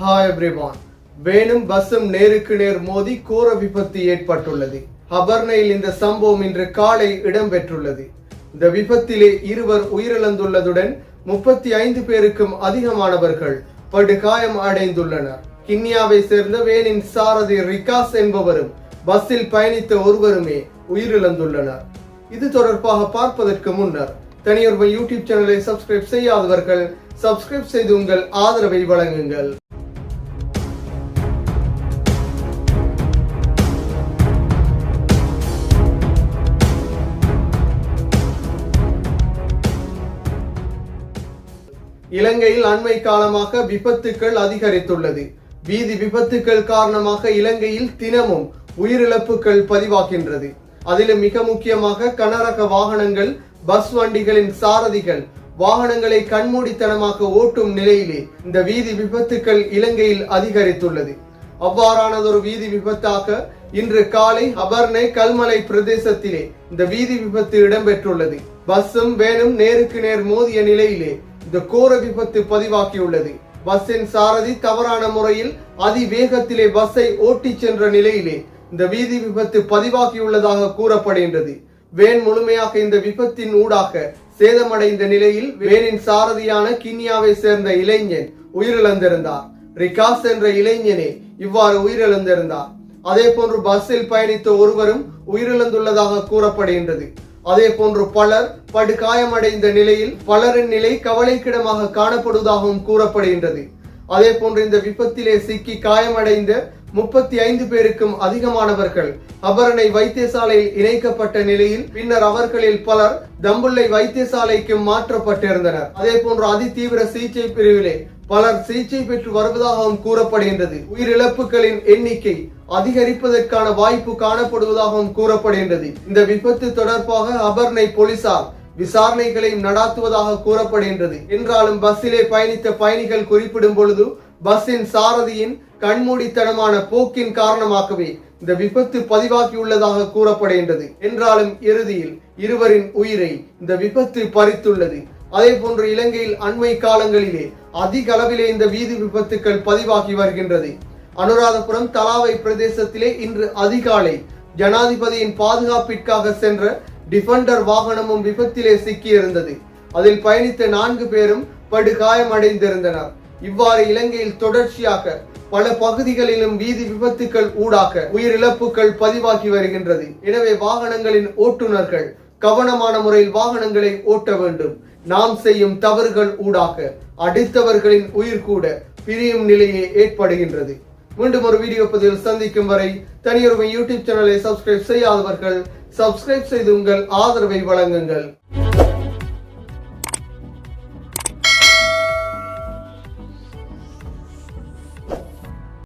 Hi everyone வேணும் பஸ்ஸும் நேருக்கு நேர் மோதி கோர விபத்து ஏற்பட்டுள்ளது. ஹபர்னையில் இந்த சம்பவம் இன்று காலை இடம்பெற்றுள்ளது. இந்த விபத்திலே இருவர் உயிரிழந்துள்ளதுடன் முப்பத்தி ஐந்து பேருக்கும் அதிகமானவர்கள் படுகாயம் அடைந்துள்ளனர். கிண்ணியாவை சேர்ந்த வேனின் சாரதி ரிகாஸ் என்பவரும் பஸ்ஸில் பயணித்த ஒருவருமே உயிரிழந்துள்ளனர். இது தொடர்பாக பார்ப்பதற்கு முன்னர் தனியொரு யூடியூப் சேனலை சப்ஸ்கிரைப் செய்யாதவர்கள் சப்ஸ்கிரைப் செய்து உங்கள் ஆதரவை வழங்குங்கள். இலங்கையில் அண்மை காலமாக விபத்துக்கள் அதிகரித்துள்ளது. வீதி விபத்துக்கள் காரணமாக இலங்கையில் தினமும் உயிரிழப்புகள் பதிவாகின்றது. அதிலும் மிக முக்கியமாக கனரக வாகனங்கள் பஸ் வண்டிகளின் சாரதிகள் வாகனங்களை கண்மூடித்தனமாக ஓட்டும் நிலையிலே இந்த வீதி விபத்துக்கள் இலங்கையில் அதிகரித்துள்ளது. அவ்வாறானதொரு வீதி விபத்தாக இன்று காலை அபர்ணை கல்மலை பிரதேசத்திலே இந்த வீதி விபத்து இடம்பெற்றுள்ளது. பஸ்ஸும் வேனும் நேருக்கு நேர் மோதிய நிலையிலே இந்த கோர விபத்து பதிவாகியுள்ளது. பஸ்ஸின் சாரதி தவறான முறையில் அதிவேகத்திலே பஸ்ஸை ஓட்டிச் சென்ற நிலையிலே இந்த வீதி விபத்து பதிவாகியுள்ளதாக கூறப்படுகின்றது. வேன் முழுமையாக இந்த விபத்தின் ஊடாக சேதமடைந்த நிலையில் வேனின் சாரதியான கிண்ணியாவை சேர்ந்த இளைஞன் உயிரிழந்திருந்தார். ரிகாஸ் என்ற இளைஞனே இவ்வாறு உயிரிழந்திருந்தார். அதே போன்று பஸ்ஸில் பயணித்த ஒருவரும் உயிரிழந்துள்ளதாக கூறப்படுகின்றது. அதே போன்று பலர் படுகாயமடைந்த நிலையில் பலரின் நிலை கவலைக்கிடமாக காணப்படுவதாகவும் கூறப்படுகின்றது. அதே போன்று இந்த விபத்திலே சிக்கி காயமடைந்த முப்பத்தி ஐந்து பேருக்கும் அதிகமானவர்கள் அபரணை வைத்தியசாலையில் இணைக்கப்பட்ட நிலையில் பின்னர் அவர்களில் பலர் தம்புள்ளை வைத்தியசாலைக்கு மாற்றப்பட்டிருந்தனர். அதே போன்று அதிதீவிர சிகிச்சை பிரிவிலே பலர் சிகிச்சை பெற்று வருவதாகவும் கூறப்படுகின்றது. உயிரிழப்புகளின் எண்ணிக்கை அதிகரிப்பதற்கான வாய்ப்பு காணப்படுவதாகவும் கூறப்படுகின்றது. இந்த விபத்து தொடர்பாக அபர்ணை போலீசார் விசாரணைகளை நடாத்துவதாக கூறப்படுகின்றது. என்றாலும் பஸ்ஸிலே பயணித்த பயணிகள் குறிப்பிடும் பொழுது பஸ்ஸின் சாரதியின் கண்மூடித்தனமான போக்கின் காரணமாகவே இந்த விபத்து பதிவாகியுள்ளதாக கூறப்படுகின்றது. என்றாலும் இறுதியில் இருவரின் உயிரை இந்த விபத்து பறித்துள்ளது. அதே போன்று இலங்கையில் அண்மை காலங்களிலே அதிக அளவிலே இந்த வீதி விபத்துக்கள் பதிவாகி வருகின்றது. அனுராதபுரம் தலாவை பிரதேசத்திலே இன்று அதிகாலை ஜனாதிபதியின் பாதுகாப்பிற்காக சென்ற டிஃபண்டர் வாகனமும் விபத்திலே சிக்கியிருந்தது. அதில் பயணித்த நான்கு பேரும் படுகாயமடைந்திருந்தனர். இவ்வாறு இலங்கையில் தொடர்ச்சியாக பல பகுதிகளிலும் வீதி விபத்துக்கள் ஊடாக உயிரிழப்புகள் பதிவாகி வருகின்றது. எனவே வாகனங்களின் ஓட்டுநர்கள் கவனமான முறையில் வாகனங்களை ஓட்ட வேண்டும். நாம் செய்யும் தவறுகள் ஊடாக அடுத்தவர்களின் உயிர் கூட பிரியும் நிலையே ஏற்படுகின்றது. மீண்டும் ஒரு வீடியோ பதிவில் சந்திக்கும் வரை தனியொருமை யூடியூப் சேனலை சப்ஸ்கிரைப் செய்யாதவர்கள் சப்ஸ்கிரைப் செய்து உங்கள் ஆதரவை வழங்குங்கள்.